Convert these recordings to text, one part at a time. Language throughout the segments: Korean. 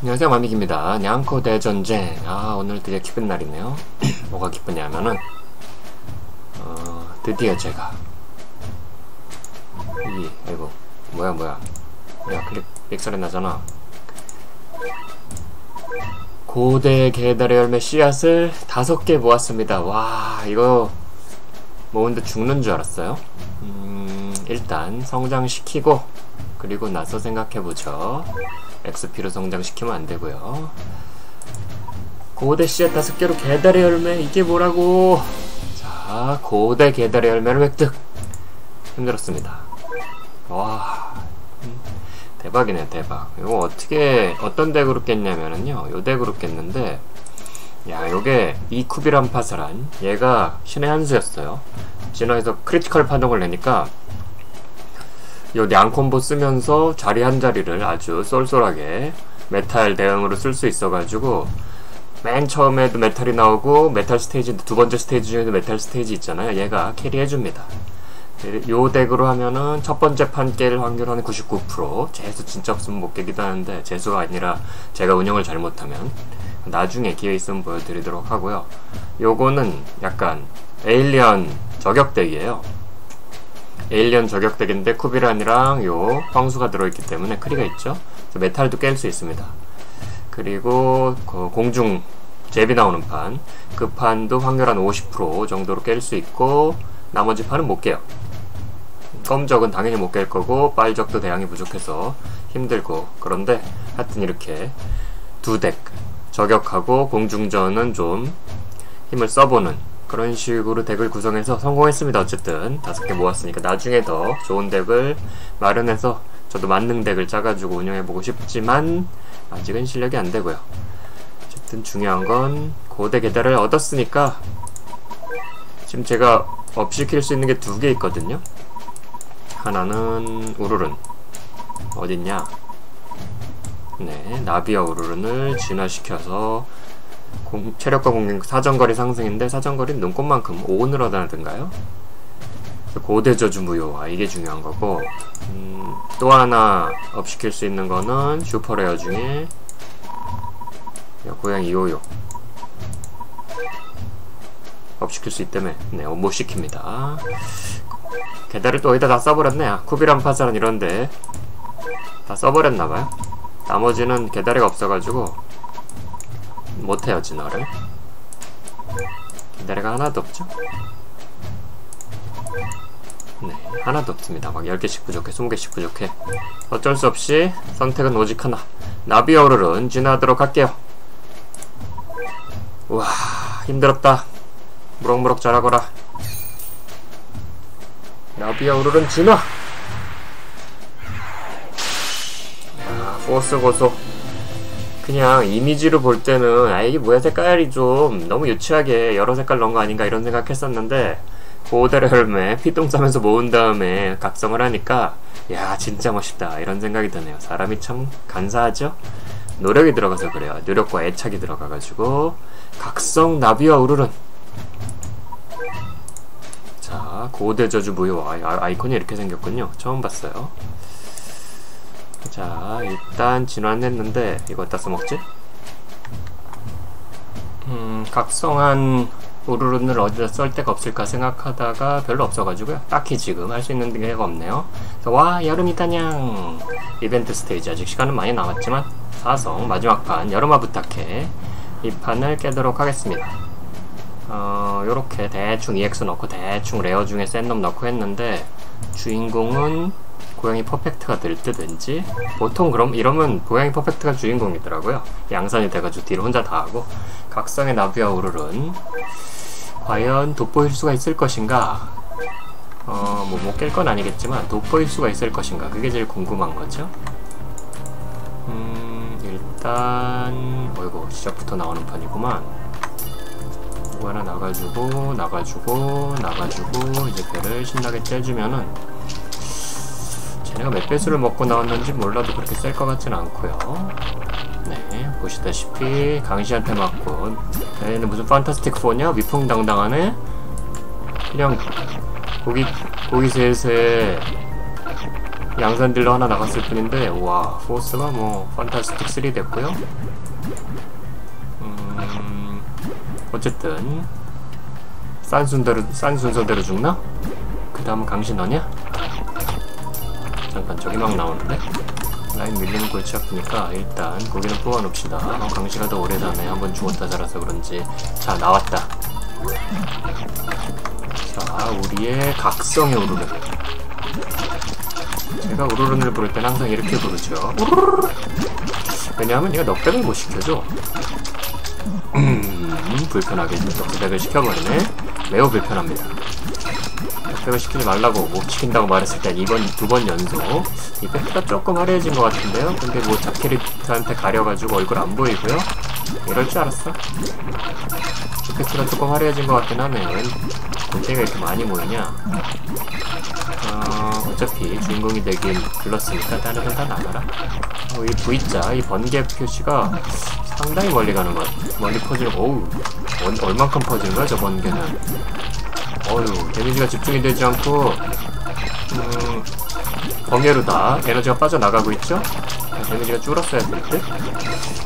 안녕하세요 마미기입니다. 냥코 대전쟁. 아 오늘 드디어 기쁜 날이네요. 뭐가 기쁘냐면은 어, 드디어 제가 이 아이고 뭐야 뭐야. 야 클릭 삑소리 나잖아. 고대 개달의 열매 씨앗을 다섯 개 모았습니다. 와 이거 모은데 죽는 줄 알았어요? 음, 일단 성장시키고 그리고 나서 생각해보죠 XP로 성장시키면 안되고요. 고대 씨앗 다섯 개로 개달의 열매 이게 뭐라고? 자 고대 개달의 열매를 획득! 힘들었습니다. 와 음, 대박이네 대박. 이거 어떻게 어떤 덱으로 깼냐면은요 요 덱으로 깼는데 야 요게 이쿠비란 파사란 얘가 신의 한수였어요. 진화에서 크리티컬 파동을 내니까 요 냥콤보 쓰면서 자리 한 자리를 아주 쏠쏠하게 메탈 대응으로 쓸 수 있어가지고 맨 처음에도 메탈이 나오고 메탈 스테이지 두 번째 스테이지 중에도 메탈 스테이지 있잖아요. 얘가 캐리해줍니다. 요 덱으로 하면은 첫 번째 판 깰 확률은 99% 재수 진짜 없으면 못 깨기도 하는데 재수가 아니라 제가 운영을 잘못하면 나중에 기회 있으면 보여드리도록 하고요. 요거는 약간 에일리언 저격덱이에요 에일리언 저격덱인데 쿠비란이랑 요 황수가 들어있기 때문에 크리가 있죠. 메탈도 깰 수 있습니다. 그리고 그 공중 제비 나오는 판. 그 판도 확률 한 50% 정도로 깰 수 있고 나머지 판은 못 깨요. 검적은 당연히 못 깰 거고 빨적도 대양이 부족해서 힘들고 그런데 하여튼 이렇게 두 덱 저격하고 공중전은 좀 힘을 써보는 그런 식으로 덱을 구성해서 성공했습니다. 어쨌든 다섯 개 모았으니까 나중에 더 좋은 덱을 마련해서 저도 만능 덱을 짜가지고 운영해보고 싶지만 아직은 실력이 안 되고요. 어쨌든 중요한 건 고대 계달을 얻었으니까 지금 제가 업시킬 수 있는 게 두 개 있거든요. 하나는 우르른 어딨냐 네 나비와 우르른을 진화시켜서 공, 체력과 공격 사정거리 상승인데 사정거리는 눈꽃만큼 5 늘어나든가요? 고대 저주 무효. 아 이게 중요한 거고. 음, 또 하나 업시킬 수 있는 거는 슈퍼레어 중에 고양이 이호요. 업시킬 수 있다며? 네 못 시킵니다. 게다를 또 어디다 다 써버렸네. 아, 쿠비란 파사는 이런데. 다 써버렸나봐요. 나머지는 게다리가 없어가지고 못해요 진화를. 기다리가 하나도 없죠? 네 하나도 없습니다. 막 10개씩 부족해 20개씩 부족해. 어쩔 수 없이 선택은 오직 하나. 나비어르는 진화하도록 할게요. 우와 힘들었다. 무럭무럭 자라거라. 나비어르는 진화! 아 포스 고소 그냥 이미지로 볼 때는 아 이게 뭐야 색깔이 좀 너무 유치하게 여러 색깔 넣은 거 아닌가 이런 생각했었는데 고대의 열매 피똥 싸면서 모은 다음에 각성을 하니까 야 진짜 멋있다. 이런 생각이 드네요. 사람이 참 간사하죠? 노력이 들어가서 그래요. 노력과 애착이 들어가가지고 각성 나비와 우르른. 자 고대 저주 무효. 아이콘이 이렇게 생겼군요. 처음 봤어요 자 일단 진화는 했는데 이거 어디다 써먹지? 음 각성한 우르른을 어디다 쓸 데가 없을까 생각하다가 별로 없어가지고요. 딱히 지금 할 수 있는 데가 없네요. 와 여름이다냥 이벤트 스테이지. 아직 시간은 많이 남았지만 사성 마지막 판 여름아 부탁해. 이 판을 깨도록 하겠습니다. 어 요렇게 대충 EX 넣고 대충 레어 중에 샌덤 넣고 했는데 주인공은 고양이 퍼펙트가 될듯 왠지 보통 그럼 이러면 고양이 퍼펙트가 주인공이더라고요. 양산이 돼가지고 뒤로 혼자 다 하고 각성의 나비와 우르른 과연 돋보일 수가 있을 것인가? 어뭐 못 깰 건 아니겠지만 돋보일 수가 있을 것인가? 그게 제일 궁금한 거죠. 음 일단 어이구 시작부터 나오는 판이구만. 이거 하나 나가주고 나가주고 나가주고 이제 배를 신나게 째주면은 쟤네가 몇 배수를 먹고 나왔는지 몰라도 그렇게 셀 것 같진 않고요 네 보시다시피 강시한테 맞고 얘는 무슨 판타스틱 4냐? 위풍당당하네? 그냥 고기 고기 셋에 양산 딜러 하나 나갔을 뿐인데 와 포스가 뭐 판타스틱 3 됐고요 음, 어쨌든 싼 순서대로 싼 순서대로 죽나? 그 다음은 강신 너냐? 잠깐 저기 막 나오는데? 라인 밀리는 골치 아프니까 일단 거기는 뽑아놓읍시다. 어, 강시가 더 오래 사네 한번 죽었다 살아서 그런지. 자 나왔다. 자 우리의 각성의 우르르 제가 우르르를 부를 땐 항상 이렇게 부르죠. 우르르 왜냐하면 얘가 넉백을 못 시켜줘. 음 불편하게 넉백을 시켜버리네. 매우 불편합니다 넉백을 시키지 말라고 못 시킨다고 말했을 땐 이번 두 번 연속. 이펙트가 조금 화려해진 것 같은데요. 근데 뭐 자켓한테 가려가지고 얼굴 안 보이고요. 이럴 줄 알았어. 이펙트가 조금 화려해진 것 같긴 하네. 왜 공대가 이렇게 많이 모이냐? 어, 어차피 주인공이 되긴 불렀으니까 다른 건다 나가라. 어, 이 V자 이 번개 표시가 상당히 멀리 가는 것 멀리 퍼지는 어우 얼, 얼만큼 퍼지는 거야 저 번개는 어휴 데미지가 집중이 되지 않고 음, 번개로 다 에너지가 빠져나가고 있죠? 데미지가 줄었어야 될 듯?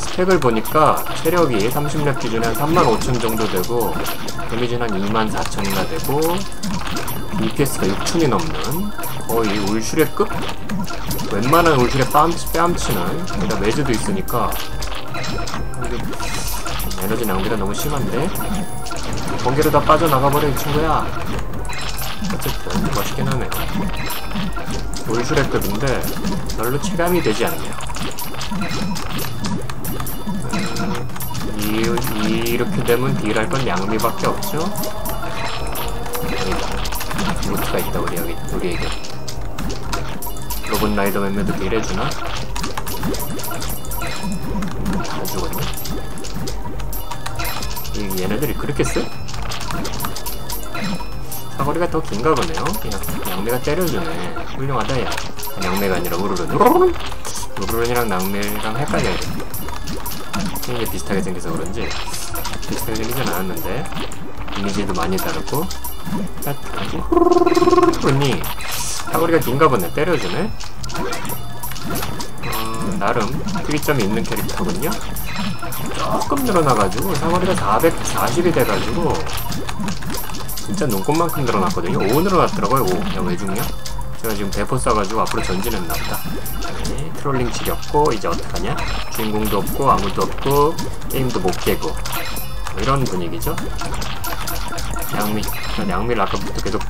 스펙을 보니까 체력이 30렙 기준에 한 35,000 정도 되고 데미지는 한 24,000인가 되고 DPS가 6,000이 넘는 거의 울슈의 끝? 웬만한 울슈의 뺨치, 뺨치는 게다 매즈도 있으니까 에너지 낭비가 너무 심한데 번개로 다 빠져나가버려 이 친구야. 어쨌든 멋있긴 하네요. 울슈레급인데 별로 체감이 되지 않네요. 음, 이, 이렇게 되면 딜할 건 양미밖에 없죠? 아니다 루트가 있다 우리 여기 우리에게. 로봇 라이더 멤버도 딜해주나? 다 죽었네. 이 얘네들이 그렇게 쎄? 사거리가 더 긴가 보네요. 그냥 양매가 때려주네. 훌륭하다 야. 양매가 아니라 우르른 우르른 우르른이랑 낭매랑 헷갈려야 돼. 이게 비슷하게 생겨서 그런지 비슷하게 생기진 않았는데 이미지도 많이 다르고. 우르른이 사거리가 긴가 보네. 때려주네. 어, 나름 특이점이 있는 캐릭터군요 조금 늘어나가지고 사거리가 440이 돼가지고 진짜 눈꽃만큼 늘어났거든요. 5 늘어났더라고요 5 야, 왜 죽냐? 제가 지금 대포 쏴가지고 앞으로 전진했나보다. 네, 트롤링 지렸고 이제 어떡하냐? 주인공도 없고 아무도 없고 게임도 못 깨고. 뭐 이런 분위기죠? 양미 전 양미를 아까부터 계속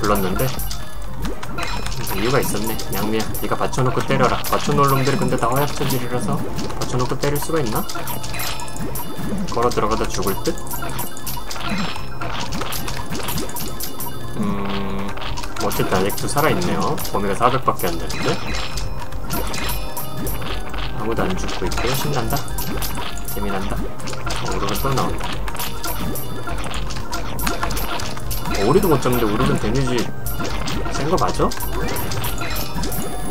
불렀는데 이유가 있었네. 양미야 네가 받쳐놓고 때려라. 받쳐놓을 놈들이 근데 다 화약체질이라서 받쳐놓고 때릴 수가 있나? 걸어 들어가다 죽을 듯? 음... 뭐 어쨌든 아직도 살아있네요. 범위가 400밖에 안 되는데? 아무도 안 죽고 있고요 신난다. 재미난다. 어, 우르르 또 나온다. 오리도 못 잡는데 우르르 데미지 센 거 맞아?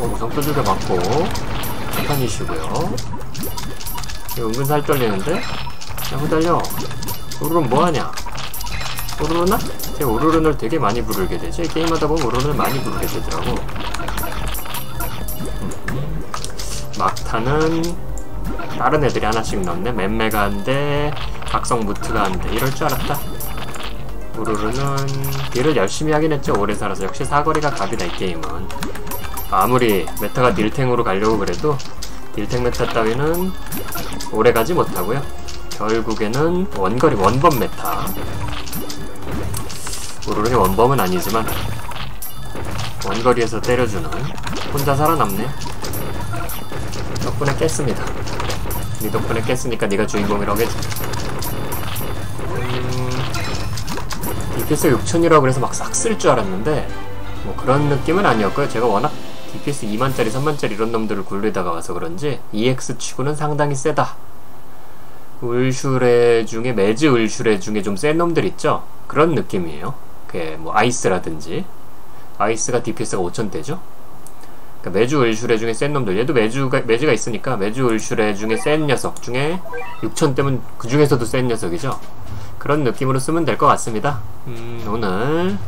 어, 우선 두들겨 맞고 한판이시고요. 이거 은근 살 떨리는데? 야 후달려. 우르른 뭐하냐? 우르르나? 제가 우르른을 되게 많이 부르게 되지. 게임하다 보면 우르른을 많이 부르게 되더라고. 음. 막타는 다른 애들이 하나씩 넣네. 맴매가 한대 각성 무트가 한대 이럴 줄 알았다. 우르르는 딜을 열심히 하긴 했죠. 오래 살아서. 역시 사거리가 갑이다 이 게임은 아무리 메타가 딜탱으로 가려고 그래도 딜탱 메타 따위는 오래 가지 못하고요. 결국에는 원거리 원범 메타. 우르르의 원범은 아니지만 원거리에서 때려주는 혼자 살아남네. 덕분에 깼습니다. 네 덕분에 깼으니까 네가 주인공이라고 해줄게 음... DPS 6000이라고 그래서 막 싹 쓸 줄 알았는데 뭐 그런 느낌은 아니었고요. 제가 워낙 DPS 2만짜리 3만짜리 이런 놈들을 굴리다가 와서 그런지 EX 치고는 상당히 세다. 울슈레 중에 매즈 울슈레 중에 좀 센 놈들 있죠? 그런 느낌이에요. 그뭐 아이스라든지. 아이스가 DPS가 5000대죠? 그러니까 매주 울슈레 중에 센 놈들. 얘도 매주가 매주가 있으니까 매주 울슈레 중에 센 녀석 중에 6000대면 그 중에서도 센 녀석이죠? 그런 느낌으로 쓰면 될 것 같습니다. 음, 오늘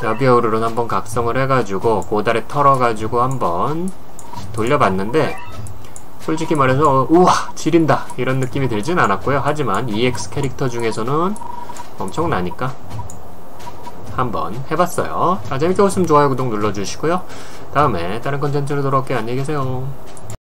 라비오르는 한번 각성을 해가지고 고달에 털어가지고 한번 돌려봤는데 솔직히 말해서 우와 지린다 이런 느낌이 들진 않았고요. 하지만 EX 캐릭터 중에서는 엄청나니까 한번 해봤어요. 자 재밌게 보셨으면 좋아요 구독 눌러주시고요. 다음에 다른 컨텐츠로 돌아올게요. 안녕히 계세요